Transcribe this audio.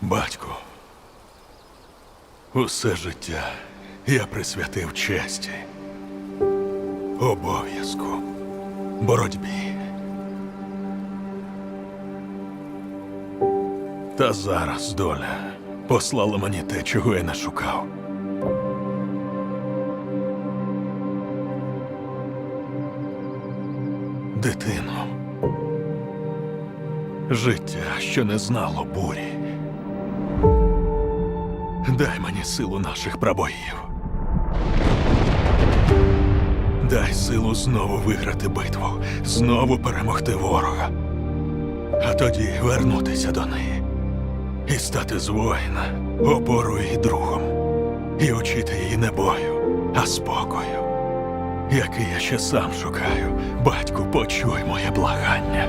Батьку, усе життя я присвятив честі, обов'язку, боротьбі. Та зараз доля послала мені те, чого я не шукав. Дитину. Життя, що не знало бурі. Дай мені силу наших прабоїв. Дай силу знову виграти битву, знову перемогти ворога. А тоді вернутися до неї і стати з воїна опорою і другом, і учити її не бою, а спокою, який я ще сам шукаю. Батьку, почуй моє благання.